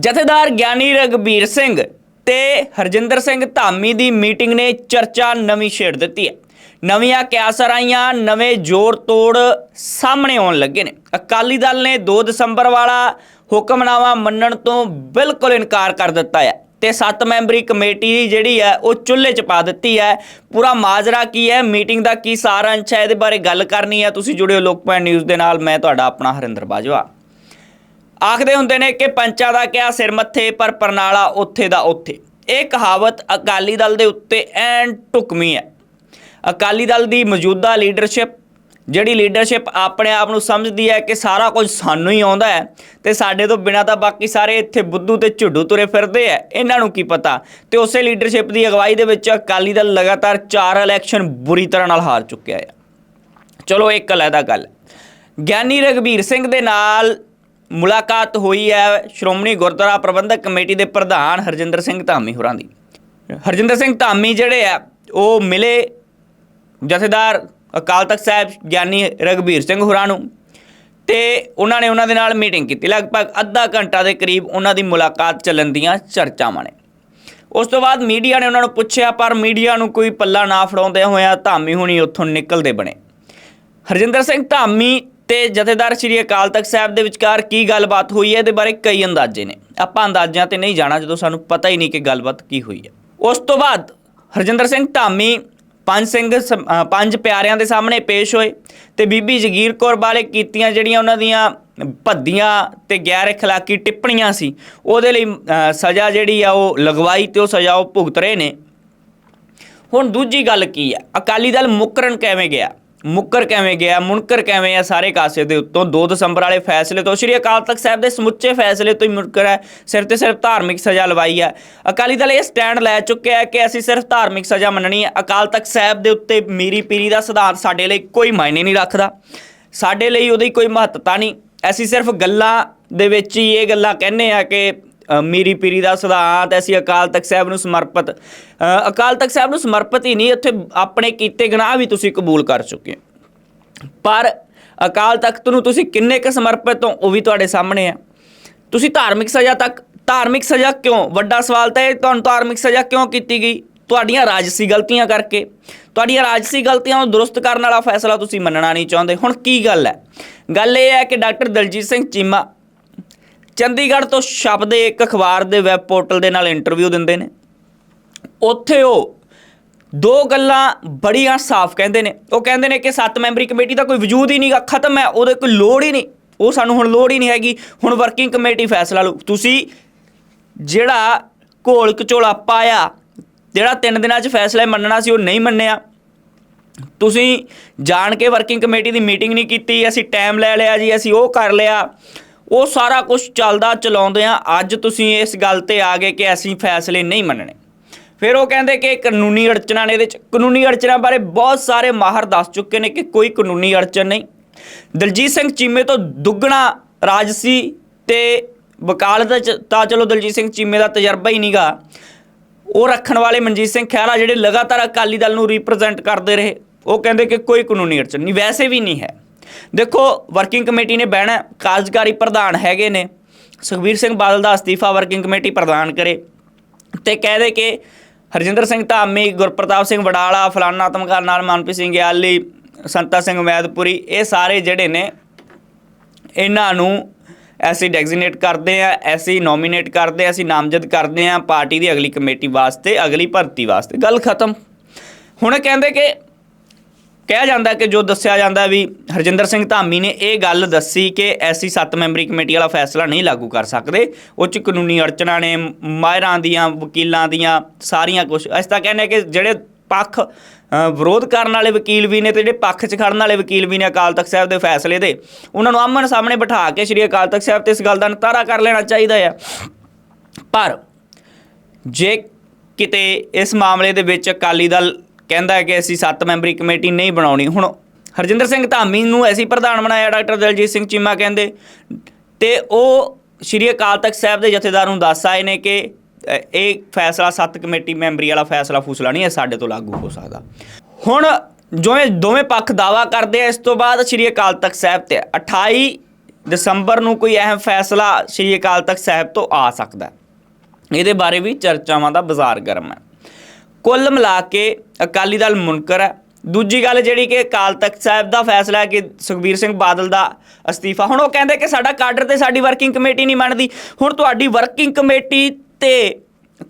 ਜਥੇਦਾਰ ਗਿਆਨੀ ਰਗਬੀਰ ਸਿੰਘ ਤੇ ਹਰਜਿੰਦਰ ਸਿੰਘ ਧਾਮੀ ਦੀ ਮੀਟਿੰਗ ਨੇ ਚਰਚਾ ਨਵੀਂ ਛੇੜ ਦਿੱਤੀ ਹੈ। ਨਵੀਆਂ ਕਿਆਸਰ ਆਈਆਂ ਨਵੇਂ ਜ਼ੋਰ ਤੋੜ ਸਾਹਮਣੇ ਆਉਣ ਲੱਗੇ ਨੇ। ਅਕਾਲੀ ਦਲ ਨੇ 2 ਦਸੰਬਰ ਵਾਲਾ ਹੁਕਮਨਾਮਾ ਮੰਨਣ ਤੋਂ ਬਿਲਕੁਲ ਇਨਕਾਰ ਕਰ ਦਿੱਤਾ ਹੈ ਤੇ 7 ਮੈਂਬਰੀ ਕਮੇਟੀ ਜਿਹੜੀ ਹੈ, ਉਹ ਚੁੱਲ੍ਹੇ 'ਚ ਪਾ ਦਿੱਤੀ ਹੈ। ਪੂਰਾ ਮਾਜਰਾ ਕੀ ਹੈ? ਮੀਟਿੰਗ ਦਾ ਕੀ ਸਾਰ ਅੰਸ਼ ਹੈ? ਇਹਦੇ ਬਾਰੇ ਗੱਲ ਕਰਨੀ ਹੈ। ਤੁਸੀਂ ਜੁੜਿਓ ਲੋਕਪਾਲ ਨਿਊਜ਼ ਦੇ ਨਾਲ। ਮੈਂ ਤੁਹਾਡਾ ਆਪਣਾ ਹਰਿੰਦਰ ਬਾਜਵਾ। ਆਖਦੇ ਹੁੰਦੇ ਨੇ ਕਿ ਪੰਚਾਂ ਦਾ ਕਿਆ ਸਿਰ ਮੱਥੇ, ਪਰ ਪਰਨਾਲਾ ਉੱਥੇ ਦਾ ਉੱਥੇ। ਇਹ ਕਹਾਵਤ ਅਕਾਲੀ ਦਲ ਦੇ ਉੱਤੇ ਐਨ ਢੁਕਵੀਂ ਹੈ। ਅਕਾਲੀ ਦਲ ਦੀ ਮੌਜੂਦਾ ਲੀਡਰਸ਼ਿਪ, ਜਿਹੜੀ ਲੀਡਰਸ਼ਿਪ ਆਪਣੇ ਆਪ ਨੂੰ ਸਮਝਦੀ ਹੈ ਕਿ ਸਾਰਾ ਕੁਝ ਸਾਨੂੰ ਹੀ ਆਉਂਦਾ ਹੈ ਤੇ ਸਾਡੇ ਤੋਂ ਬਿਨਾਂ ਤਾਂ ਬਾਕੀ ਸਾਰੇ ਇੱਥੇ ਬੁੱਧੂ ਤੇ ਝੁੱਡੂ ਤੁਰੇ ਫਿਰਦੇ ਆ ਇਹਨਾਂ ਨੂੰ ਕੀ ਪਤਾ? ਤੇ ਉਸੇ ਲੀਡਰਸ਼ਿਪ ਦੀ ਅਗਵਾਈ ਦੇ ਵਿੱਚ ਅਕਾਲੀ ਦਲ ਲਗਾਤਾਰ 4 ਇਲੈਕਸ਼ਨ ਬੁਰੀ ਤਰ੍ਹਾਂ ਨਾਲ ਹਾਰ ਚੁੱਕਿਆ ਹੈ। ਚਲੋ ਇੱਕ ਅਲੱਗਾ ਗੱਲ। ਗਿਆਨੀ ਰਗਵੀਰ ਸਿੰਘ ਦੇ ਨਾਲ ਮੁਲਾਕਾਤ ਹੋਈ ਹੈ ਸ਼੍ਰੋਮਣੀ ਗੁਰਦੁਆਰਾ ਪ੍ਰਬੰਧਕ ਕਮੇਟੀ ਦੇ ਪ੍ਰਧਾਨ ਹਰਜਿੰਦਰ ਸਿੰਘ ਧਾਮੀ ਹੋਰਾਂ ਦੀ। ਹਰਜਿੰਦਰ ਸਿੰਘ ਧਾਮੀ ਜਿਹੜੇ ਆ, ਉਹ ਮਿਲੇ ਜਥੇਦਾਰ ਅਕਾਲ ਤਖਤ ਸਾਹਿਬ ਗਿਆਨੀ ਰਗਵੀਰ ਸਿੰਘ ਹੋਰਾਂ ਨੂੰ ਤੇ ਉਹਨਾਂ ਨੇ ਉਹਨਾਂ ਦੇ ਨਾਲ ਮੀਟਿੰਗ ਕੀਤੀ। ਲਗਭਗ ਅੱਧਾ ਘੰਟਾ ਦੇ ਕਰੀਬ ਉਹਨਾਂ ਦੀ ਮੁਲਾਕਾਤ ਚੱਲਣ ਦੀਆਂ ਚਰਚਾਵਾਂ ਨੇ। ਉਸ ਤੋਂ ਬਾਅਦ ਮੀਡੀਆ ਨੇ ਉਹਨਾਂ ਨੂੰ ਪੁੱਛਿਆ, ਪਰ ਮੀਡੀਆ ਨੂੰ ਕੋਈ ਪੱਲਾ ਨਾ ਫੜਾਉਂਦੇ ਹੋਇਆ ਧਾਮੀ ਹੁਣੀ ਉੱਥੋਂ ਨਿਕਲਦੇ ਬਣੇ। ਹਰਜਿੰਦਰ ਸਿੰਘ ਧਾਮੀ ਤੇ ਜਥੇਦਾਰ ਸ੍ਰੀ ਅਕਾਲ ਤਖਤ ਸਾਹਿਬ ਦੇ ਵਿਚਕਾਰ ਕੀ ਗੱਲਬਾਤ ਹੋਈ ਹੈ ਇਹਦੇ ਬਾਰੇ ਕਈ ਅੰਦਾਜ਼ੇ ਨੇ ਆਪਾਂ ਅੰਦਾਜ਼ਿਆਂ ਤੇ ਨਹੀਂ ਜਾਣਾ ਜਦੋਂ ਸਾਨੂੰ ਪਤਾ ਹੀ ਨਹੀਂ ਕਿ ਗੱਲਬਾਤ ਕੀ ਹੋਈ ਹੈ ਉਸ ਤੋਂ ਬਾਅਦ ਹਰਜਿੰਦਰ ਸਿੰਘ ਧਾਮੀ ਪੰਜ ਸਿੰਘ ਸਮ- ਅ, ਪੰਜ ਪਿਆਰਿਆਂ ਦੇ ਸਾਹਮਣੇ ਪੇਸ਼ ਹੋਏ ਤੇ ਬੀਬੀ ਜਗੀਰ ਕੌਰ ਬਾਰੇ ਕੀਤੀਆਂ ਜਿਹੜੀਆਂ ਉਹਨਾਂ ਦੀਆਂ ਭੱਦੀਆਂ ਤੇ ਗੈਰ اخلاقی ਟਿੱਪਣੀਆਂ ਸੀ ਉਹਦੇ ਲਈ ਅ, ਸਜ਼ਾ ਜਿਹੜੀ ਆ ਉਹ ਲਗਵਾਈ ਤੇ ਉਹ ਸਜ਼ਾ ਉਹ ਭੁਗਤ ਰਹੇ ਨੇ ਹੁਣ ਦੂਜੀ ਗੱਲ ਕੀ ਹੈ ਅਕਾਲੀ ਦਲ ਮੁਕਰਨ ਕਿਵੇਂ ਗਿਆ ਮੁੱਕਰ ਕਿਵੇਂ ਗਿਆ, ਮੁਨਕਰ ਕਿਵੇਂ ਆ ਸਾਰੇ ਕਾਸੇ ਦੇ ਉੱਤੋਂ? 2 ਦਸੰਬਰ ਵਾਲੇ ਫੈਸਲੇ ਤੋਂ ਸ਼੍ਰੀ ਅਕਾਲ ਤਖਤ ਸਾਹਿਬ ਦੇ ਸਮੁੱਚੇ ਫੈਸਲੇ ਤੋਂ ਹੀ ਮੁਨਕਰ ਹੈ। ਸਿਰ ਤੇ ਸਿਰਫ ਧਾਰਮਿਕ ਸਜ਼ਾ ਲਵਾਈ ਹੈ। ਅਕਾਲੀ ਦਲ ਇਹ ਸਟੈਂਡ ਲੈ ਚੁੱਕਿਆ ਹੈ ਕਿ ਅਸੀਂ ਸਿਰਫ ਧਾਰਮਿਕ ਸਜ਼ਾ ਮੰਨਣੀ ਹੈ। ਅਕਾਲ ਤਖਤ ਸਾਹਿਬ ਦੇ ਉੱਤੇ ਮੀਰੀ ਪੀਰੀ ਦਾ ਸਿਧਾਂਤ ਸਾਡੇ ਲਈ ਕੋਈ ਮਾਇਨੇ ਨਹੀਂ ਰੱਖਦਾ। ਸਾਡੇ ਲਈ ਉਹਦੀ ਕੋਈ ਮਹੱਤਤਾ ਨਹੀਂ। ਅਸੀਂ ਸਿਰਫ ਗੱਲਾਂ ਦੇ ਵਿੱਚ ਹੀ ਇਹ ਗੱਲਾਂ ਕਹਿੰਦੇ ਆ ਕਿ ਮੀਰੀ ਪੀਰੀ ਦਾ ਸਿਧਾਂਤ ਅਸੀਂ ਅਕਾਲ ਤਖਤ ਸਾਹਿਬ ਨੂੰ ਸਮਰਪਿਤ ਅਕਾਲ ਤਖਤ ਸਾਹਿਬ ਨੂੰ ਸਮਰਪਿਤ ਹੀ ਨਹੀਂ, ਉੱਥੇ ਆਪਣੇ ਕੀਤੇ ਗੁਨਾਹ ਵੀ ਤੁਸੀਂ ਕਬੂਲ ਕਰ ਚੁੱਕੇ ਹੋ। ਪਰ ਅਕਾਲ ਤਖਤ ਨੂੰ ਤੁਸੀਂ ਕਿੰਨੇ ਕੁ ਸਮਰਪਿਤ ਹੋ, ਉਹ ਵੀ ਤੁਹਾਡੇ ਸਾਹਮਣੇ ਆ। ਤੁਸੀਂ ਧਾਰਮਿਕ ਸਜ਼ਾ ਤੱਕ, ਧਾਰਮਿਕ ਸਜ਼ਾ ਕਿਉਂ? ਵੱਡਾ ਸਵਾਲ ਤਾਂ ਇਹ, ਤੁਹਾਨੂੰ ਧਾਰਮਿਕ ਸਜ਼ਾ ਕਿਉਂ ਕੀਤੀ ਗਈ? ਤੁਹਾਡੀਆਂ ਰਾਜਸੀ ਗਲਤੀਆਂ ਕਰਕੇ। ਤੁਹਾਡੀਆਂ ਰਾਜਸੀ ਗਲਤੀਆਂ ਨੂੰ ਦਰੁਸਤ ਕਰਨ ਵਾਲਾ ਫੈਸਲਾ ਤੁਸੀਂ ਮੰਨਣਾ ਨਹੀਂ ਚਾਹੁੰਦੇ। ਹੁਣ ਕੀ ਗੱਲ ਹੈ? ਗੱਲ ਇਹ ਹੈ ਕਿ ਡਾਕਟਰ ਦਲਜੀਤ ਸਿੰਘ ਚੀਮਾ ਚੰਡੀਗੜ੍ਹ ਤੋਂ ਛਪਦੇ ਇੱਕ ਅਖਬਾਰ ਦੇ ਵੈਬ ਪੋਰਟਲ ਦੇ ਨਾਲ ਇੰਟਰਵਿਊ ਦਿੰਦੇ ਨੇ। ਉੱਥੇ ਉਹ ਦੋ ਗੱਲਾਂ ਬੜੀਆਂ ਸਾਫ਼ ਕਹਿੰਦੇ ਨੇ। ਉਹ ਕਹਿੰਦੇ ਨੇ ਕਿ ਸੱਤ ਮੈਂਬਰੀ ਕਮੇਟੀ ਦਾ ਕੋਈ ਵਜੂਦ ਹੀ ਨਹੀਂਗਾ ਖਤਮ ਹੈ, ਉਹਦੇ ਕੋਈ ਲੋੜ ਹੀ ਨਹੀਂ। ਉਹ ਸਾਨੂੰ ਹੁਣ ਲੋੜ ਹੀ ਨਹੀਂ ਹੈਗੀ। ਹੁਣ ਵਰਕਿੰਗ ਕਮੇਟੀ ਫੈਸਲਾ ਲਓ ਤੁਸੀਂ ਜਿਹੜਾ ਘੋਲ ਕਚੋਲਾ ਪਾਇਆ, ਜਿਹੜਾ ਤਿੰਨ ਦਿਨਾਂ 'ਚ ਫੈਸਲਾ ਮੰਨਣਾ ਸੀ, ਉਹ ਨਹੀਂ ਮੰਨਿਆ। ਤੁਸੀਂ ਜਾਣ ਕੇ ਵਰਕਿੰਗ ਕਮੇਟੀ ਦੀ ਮੀਟਿੰਗ ਨਹੀਂ ਕੀਤੀ, ਅਸੀਂ ਟਾਈਮ ਲੈ ਲਿਆ ਜੀ, ਅਸੀਂ ਉਹ ਕਰ ਲਿਆ। ਉਹ ਸਾਰਾ ਕੁਝ ਚੱਲਦਾ ਚਲਾਉਂਦੇ ਆ। ਅੱਜ ਤੁਸੀਂ ਇਸ ਗੱਲ ਤੇ ਆ ਗਏ ਕਿ ਅਸੀਂ ਫੈਸਲੇ ਨਹੀਂ ਮੰਨਣੇ। ਫਿਰ ਉਹ ਕਹਿੰਦੇ ਕਿ ਕਾਨੂੰਨੀ ਅੜਚਨਾ ਨੇ ਇਹਦੇ ਚ। ਕਾਨੂੰਨੀ ਅੜਚਣਾਂ ਬਾਰੇ ਬਹੁਤ ਸਾਰੇ ਮਾਹਰ ਦੱਸ ਚੁੱਕੇ ਨੇ ਕਿ ਕੋਈ ਕਾਨੂੰਨੀ ਅੜਚਨ ਨਹੀਂ। ਦਲਜੀਤ ਸਿੰਘ ਚੀਮੇ ਤੋਂ ਦੁੱਗਣਾ ਰਾਜਸੀ ਤੇ ਵਕਾਲਤ ਚ ਤਾਂ ਚਲੋ ਦਲਜੀਤ ਸਿੰਘ ਚੀਮੇ ਦਾ ਤਜਰਬਾ ਹੀ ਨਹੀਂਗਾ ਉਹ ਰੱਖਣ ਵਾਲੇ ਮਨਜੀਤ ਸਿੰਘ ਖਹਿਰਾ ਜਿਹੜੇ ਲਗਾਤਾਰ ਅਕਾਲੀ ਦਲ ਨੂੰ ਰਿਪਰੈਜ਼ੈਂਟ ਕਰਦੇ ਰਹੇ, ਉਹ ਕਹਿੰਦੇ ਕਿ ਕੋਈ ਕਾਨੂੰਨੀ ਅੜਚਨ ਨਹੀਂ, ਵੈਸੇ ਵੀ ਨਹੀਂ ਹੈ। ਦੇਖੋ ਵਰਕਿੰਗ ਕਮੇਟੀ ਨੇ ਬਹਿਣਾ ਕਾਰਜਕਾਰੀ ਪ੍ਰਧਾਨ ਹੈਗੇ ਨੇ। ਸੁਖਬੀਰ ਸਿੰਘ ਬਾਦਲ ਦਾ ਅਸਤੀਫਾ ਵਰਕਿੰਗ ਕਮੇਟੀ ਪ੍ਰਦਾਨ ਕਰੇ। ਤੇ ਕਹਦੇ ਕਿ ਹਰਜਿੰਦਰ ਸਿੰਘ ਧਾਮੀ, ਗੁਰਪ੍ਰਤਾਪ ਸਿੰਘ ਵਡਾਲਾ, ਫਲਾਨਾ ਧਮਕਾਰ ਨਾਲ ਮਨਪ੍ਰੀਤ ਸਿੰਘ ਗਿਆਲੀ, ਸੰਤਾ ਸਿੰਘ ਮੈਦਪੁਰੀ ਇਹ ਸਾਰੇ ਜਿਹੜੇ ਨੇ, ਇਹਨਾਂ ਨੂੰ ਐਸੀ ਡੈਗਜ਼ੀਨੇਟ ਕਰਦੇ ਆ ਐਸੀ ਨੋਮੀਨੇਟ ਕਰਦੇ ਆ ਅਸੀਂ ਨਾਮਜ਼ਦ ਕਰਦੇ ਆ ਪਾਰਟੀ ਦੀ ਅਗਲੀ ਕਮੇਟੀ ਵਾਸਤੇ, ਅਗਲੀ ਭਰਤੀ ਵਾਸਤੇ। ਗੱਲ ਖਤਮ। ਹੁਣ ਕਹਿੰਦੇ ਕਿ ਕਿਹਾ ਜਾਂਦਾ ਕਿ ਜੋ ਦੱਸਿਆ ਜਾਂਦਾ ਵੀ ਹਰਜਿੰਦਰ ਸਿੰਘ ਧਾਮੀ ਨੇ ਇਹ ਗੱਲ ਦੱਸੀ ਕਿ ਐਸੀ ਸੱਤ ਮੈਂਬਰੀ ਕਮੇਟੀ ਵਾਲਾ ਫੈਸਲਾ ਨਹੀਂ ਲਾਗੂ ਕਰ ਸਕਦੇ। ਉਹ ਚ ਕਾਨੂੰਨੀ ਅੜਚਣਾਂ ਨੇ, ਮਾਹਿਰਾਂ ਦੀਆਂ, ਵਕੀਲਾਂ ਦੀਆਂ, ਸਾਰੀਆਂ ਕੁਝ ਅਸੀਂ ਤਾਂ ਕਹਿੰਦੇ ਕਿ ਜਿਹੜੇ ਪੱਖ ਵਿਰੋਧ ਕਰਨ ਵਾਲੇ ਵਕੀਲ ਵੀ ਨੇ ਤੇ ਜਿਹੜੇ ਪੱਖ 'ਚ ਖੜਨ ਵਾਲੇ ਵਕੀਲ ਵੀ ਨੇ ਅਕਾਲ ਤਖਤ ਸਾਹਿਬ ਦੇ ਫੈਸਲੇ ਦੇ ਉਹਨਾਂ ਨੂੰ ਆਮਣ ਸਾਹਮਣੇ ਬਿਠਾ ਕੇ ਸ੍ਰੀ ਅਕਾਲ ਤਖਤ ਸਾਹਿਬ ਤੇ ਇਸ ਗੱਲ ਦਾ ਨਿਤਾਰਾ ਕਰ ਲੈਣਾ ਚਾਹੀਦਾ ਹੈ ਪਰ ਜੇ ਕਿਤੇ ਇਸ ਮਾਮਲੇ ਦੇ ਵਿੱਚ ਅਕਾਲੀ ਦਲ ਕਹਿੰਦਾ ਕਿ ਅਸੀਂ ਸੱਤ ਮੈਂਬਰੀ ਕਮੇਟੀ ਨਹੀਂ ਬਣਾਉਣੀ। ਹੁਣ ਹਰਜਿੰਦਰ ਸਿੰਘ ਧਾਮੀ ਨੂੰ ਐਸੀ ਪ੍ਰਧਾਨ ਬਣਾਇਆ ਡਾਕਟਰ ਦਲਜੀਤ ਸਿੰਘ ਚੀਮਾ ਕਹਿੰਦੇ। ਤੇ ਉਹ ਸ਼੍ਰੀ ਅਕਾਲ ਤਖਤ ਸਾਹਿਬ ਦੇ ਜਥੇਦਾਰ ਨੂੰ ਦੱਸ ਆਏ ਨੇ ਕਿ ਇਹ ਫੈਸਲਾ ਸੱਤ ਕਮੇਟੀ ਮੈਂਬਰੀ ਵਾਲਾ ਫੈਸਲਾ ਫੂਸਲਾ ਨਹੀਂ ਇਹ ਸਾਡੇ ਤੋਂ ਲਾਗੂ ਹੋ ਸਕਦਾ। ਹੁਣ ਜਿਵੇਂ ਦੋਵੇਂ ਪੱਖ ਦਾਵਾ ਕਰਦੇ ਆ, ਇਸ ਤੋਂ ਬਾਅਦ ਸ਼੍ਰੀ ਅਕਾਲ ਤਖਤ ਸਾਹਿਬ ਤੇ 28 ਦਸੰਬਰ ਨੂੰ ਕੋਈ ਅਹਿਮ ਫੈਸਲਾ ਸ੍ਰੀ ਅਕਾਲ ਤਖਤ ਸਾਹਿਬ ਤੋਂ ਆ ਸਕਦਾ। ਇਹਦੇ ਬਾਰੇ ਵੀ ਚਰਚਾਵਾਂ ਦਾ ਬਾਜ਼ਾਰ ਗਰਮ ਹੈ। ਕੁੱਲ ਮਿਲਾ ਕੇ ਅਕਾਲੀ ਦਲ ਮੁਨਕਰ ਹੈ। ਦੂਜੀ ਗੱਲ ਜਿਹੜੀ ਕਿ ਅਕਾਲ ਤਖਤ ਸਾਹਿਬ ਦਾ ਫੈਸਲਾ ਹੈ ਕਿ ਸੁਖਬੀਰ ਸਿੰਘ ਬਾਦਲ ਦਾ ਅਸਤੀਫਾ। ਹੁਣ ਉਹ ਕਹਿੰਦੇ ਕਿ ਸਾਡਾ ਕਾਡਰ ਤੇ ਸਾਡੀ ਵਰਕਿੰਗ ਕਮੇਟੀ ਨਹੀਂ ਮੰਨਦੀ ਹੁਣ ਤੁਹਾਡੀ ਵਰਕਿੰਗ ਕਮੇਟੀ ਤੇ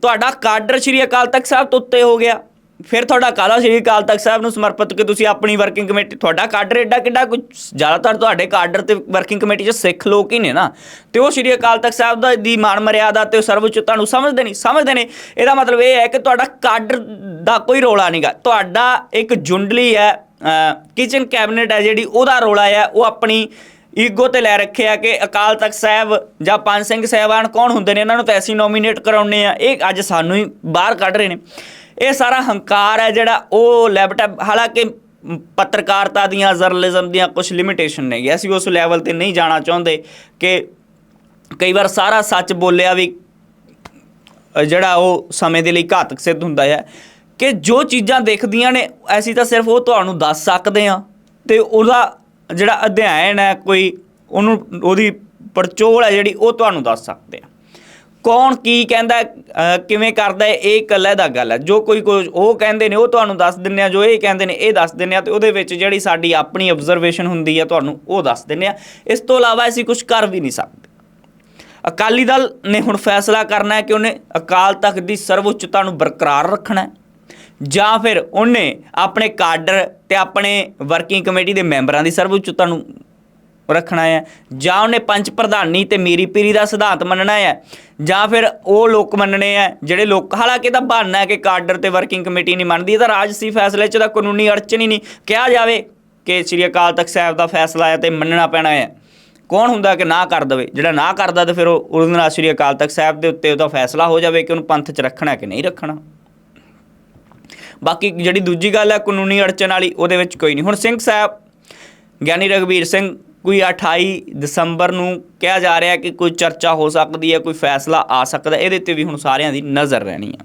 ਤੁਹਾਡਾ ਕਾਡਰ ਸ਼੍ਰੀ ਅਕਾਲ ਤਖਤ ਸਾਹਿਬ ਤੋਂ ਉੱਤੇ ਹੋ ਗਿਆ। ਫਿਰ ਤੁਹਾਡਾ ਕਾਲਾ ਸ਼੍ਰੀ ਅਕਾਲ ਤਖਤ ਸਾਹਿਬ ਨੂੰ ਸਮਰਪਿਤ ਕਿ ਤੁਸੀਂ ਆਪਣੀ ਵਰਕਿੰਗ ਕਮੇਟੀ ਤੁਹਾਡਾ ਕਾਡਰ ਐਡਾ ਕਿੱਡਾ ਕੁਝ ਜ਼ਿਆਦਾਤਰ ਤੁਹਾਡੇ ਕਾਡਰ ਤੇ ਵਰਕਿੰਗ ਕਮੇਟੀ 'ਚ ਸਿੱਖ ਲੋਕ ਹੀ ਨੇ ਨਾ। ਤੇ ਉਹ ਸ਼੍ਰੀ ਅਕਾਲ ਤਖਤ ਸਾਹਿਬ ਦਾ ਦੀ ਮਾਨ ਮਰਿਆਦਾ ਤੇ ਸਰਵਉੱਚਤਾ ਨੂੰ ਸਮਝਦੇ ਨਹੀਂ, ਸਮਝਦੇ ਨੇ। ਇਹਦਾ ਮਤਲਬ ਇਹ ਹੈ ਕਿ ਤੁਹਾਡਾ ਕਾਡਰ ਦਾ ਕੋਈ ਰੋਲਾ ਨਹੀਂਗਾ ਤੁਹਾਡਾ ਇੱਕ ਜੁੰਡਲੀ ਹੈ ਕਿਚਨ ਕੈਬਨਿਟ ਹੈ ਜਿਹੜੀ, ਉਹਦਾ ਰੋਲਾ ਹੈ, ਉਹ ਆਪਣੀ ਈਗੋ ਤੇ ਲੈ ਰੱਖਿਆ ਕਿ ਅਕਾਲ ਤਖਤ ਸਾਹਿਬ ਜਾਂ ਪੰਜ ਸਿੰਘ ਸਾਹਿਬਾਨ ਕੌਣ ਹੁੰਦੇ ਨੇ? ਇਹਨਾਂ ਨੂੰ ਤਾਂ ਅਸੀਂ ਨੋਮੀਨੇਟ ਕਰਾਉਣੇ ਆ ਇਹ ਅੱਜ ਸਾਨੂੰ ਹੀ ਬਾਹਰ ਕੱਢ ਰਹੇ ਨੇ। ਇਹ ਸਾਰਾ ਹੰਕਾਰ ਹੈ ਜਿਹੜਾ ਉਹ ਲੈਪਟਾਪ ਹਾਲਾਂਕਿ ਪੱਤਰਕਾਰਤਾ ਦੀਆਂ ਜਰਨਲਿਜ਼ਮ ਦੀਆਂ ਕੁਝ ਲਿਮਿਟੇਸ਼ਨ ਨੇ। ਅਸੀਂ ਉਸ ਲੈਵਲ ਤੇ ਨਹੀਂ ਜਾਣਾ ਚਾਹੁੰਦੇ ਕਿ ਕਈ ਵਾਰ ਸਾਰਾ ਸੱਚ ਬੋਲਿਆ ਵੀ ਜਿਹੜਾ ਉਹ ਸਮੇਂ ਦੇ ਲਈ ਘਾਤਕ ਸਿੱਧ ਹੁੰਦਾ ਹੈ ਕਿ ਜੋ ਚੀਜ਼ਾਂ ਦੇਖਦੀਆਂ ਨੇ, ਅਸੀਂ ਤਾਂ ਸਿਰਫ ਉਹ ਤੁਹਾਨੂੰ ਦੱਸ ਸਕਦੇ ਹਾਂ ਤੇ ਉਹਦਾ ਜਿਹੜਾ ਅਧਿਐਨ ਹੈ, ਕੋਈ ਉਹਨੂੰ, ਉਹਦੀ ਪੜਚੋਲ ਹੈ ਜਿਹੜੀ ਉਹ ਤੁਹਾਨੂੰ ਦੱਸ ਸਕਦੇ ਆ ਕੌਣ ਕੀ ਕਹਿੰਦਾ ਕਿਵੇਂ ਕਰਦਾ ਇਹ ਇਕੱਲਾ ਦਾ ਗੱਲ ਹੈ। ਜੋ ਕੋਈ ਕੋਈ ਉਹ ਕਹਿੰਦੇ ਨੇ, ਉਹ ਤੁਹਾਨੂੰ ਦੱਸ ਦਿੰਨੇ ਆ, ਜੋ ਇਹ ਕਹਿੰਦੇ ਨੇ, ਇਹ ਦੱਸ ਦਿੰਨੇ ਆ, ਤੇ ਉਹਦੇ ਵਿੱਚ ਜਿਹੜੀ ਸਾਡੀ ਆਪਣੀ ਆਬਜ਼ਰਵੇਸ਼ਨ ਹੁੰਦੀ ਹੈ, ਤੁਹਾਨੂੰ ਉਹ ਦੱਸ ਦਿੰਨੇ ਆ। ਇਸ ਤੋਂ ਇਲਾਵਾ ਅਸੀਂ ਕੁਝ ਕਰ ਵੀ ਨਹੀਂ ਸਕਦੇ। ਅਕਾਲੀ ਦਲ ਨੇ ਹੁਣ ਫੈਸਲਾ ਕਰਨਾ ਹੈ ਕਿ ਉਹਨੇ ਅਕਾਲ ਤਖਤ ਦੀ ਸਰਵਉੱਚਤਾ ਨੂੰ ਬਰਕਰਾਰ ਰੱਖਣਾ ਹੈ, ਜਾਂ ਫਿਰ ਉਹਨੇ ਆਪਣੇ ਕਾਡਰ ਤੇ ਆਪਣੇ ਵਰਕਿੰਗ ਕਮੇਟੀ ਦੇ ਮੈਂਬਰਾਂ ਦੀ ਸਰਵਉੱਚਤਾ ਨੂੰ ਰੱਖਣਾ ਹੈ, ਜਾਂ ਉਹਨੇ ਪੰਚ ਪ੍ਰਧਾਨੀ ਤੇ ਮੀਰੀ ਪੀਰੀ ਦਾ ਸਿਧਾਂਤ ਮੰਨਣਾ ਹੈ, ਜਾਂ ਫਿਰ ਉਹ ਲੋਕ ਮੰਨਣੇ ਆ ਜਿਹੜੇ ਲੋਕ, ਹਾਲਾਂਕਿ ਤਾਂ ਬਹਾਨਾ ਹੈ ਕਿ ਕਾਡਰ ਤੇ ਵਰਕਿੰਗ ਕਮੇਟੀ ਨਹੀਂ ਮੰਨਦੀ, ਇਹ ਤਾਂ ਰਾਜਸੀ ਫੈਸਲੇ 'ਚ ਤਾਂ ਕਾਨੂੰਨੀ ਅੜਚਨ ਹੀ ਨਹੀਂ। ਕਿਹਾ ਜਾਵੇ ਕਿ ਸ੍ਰੀ ਅਕਾਲ ਤਖਤ ਸਾਹਿਬ ਦਾ ਫੈਸਲਾ ਹੈ ਤੇ ਮੰਨਣਾ ਪੈਣਾ ਹੈ। ਕੌਣ ਹੁੰਦਾ ਕਿ ਨਾ ਕਰ ਦਵੇ? ਜਿਹੜਾ ਨਾ ਕਰਦਾ ਤੇ ਫਿਰ ਉਹ, ਉਹਦੇ ਨਾਲ ਸ੍ਰੀ ਅਕਾਲ ਤਖਤ ਸਾਹਿਬ ਦੇ ਉੱਤੇ ਉਹਦਾ ਫੈਸਲਾ ਹੋ ਜਾਵੇ ਕਿ ਉਹਨੂੰ ਪੰਥ 'ਚ ਰੱਖਣਾ ਕਿ ਨਹੀਂ ਰੱਖਣਾ। ਬਾਕੀ ਜਿਹੜੀ ਦੂਜੀ ਗੱਲ ਹੈ ਕਾਨੂੰਨੀ ਅੜਚਨ ਵਾਲੀ, ਉਹਦੇ ਵਿੱਚ ਕੋਈ ਨਹੀਂ। ਹੁਣ ਸਿੰਘ ਸਾਹਿਬ, ਗਿਆਨੀ ਰਗਵੀਰ ਸਿੰਘ ਕੋਈ 28 ਦਸੰਬਰ ਨੂੰ ਕਿਹਾ ਜਾ ਰਿਹਾ ਕਿ ਕੋਈ ਚਰਚਾ ਹੋ ਸਕਦੀ ਹੈ, ਕੋਈ ਫੈਸਲਾ ਆ ਸਕਦਾ ਇਹਦੇ ਤੇ ਵੀ ਹੁਣ ਸਾਰਿਆਂ ਦੀ ਨਜ਼ਰ ਰਹਿਣੀ ਆ।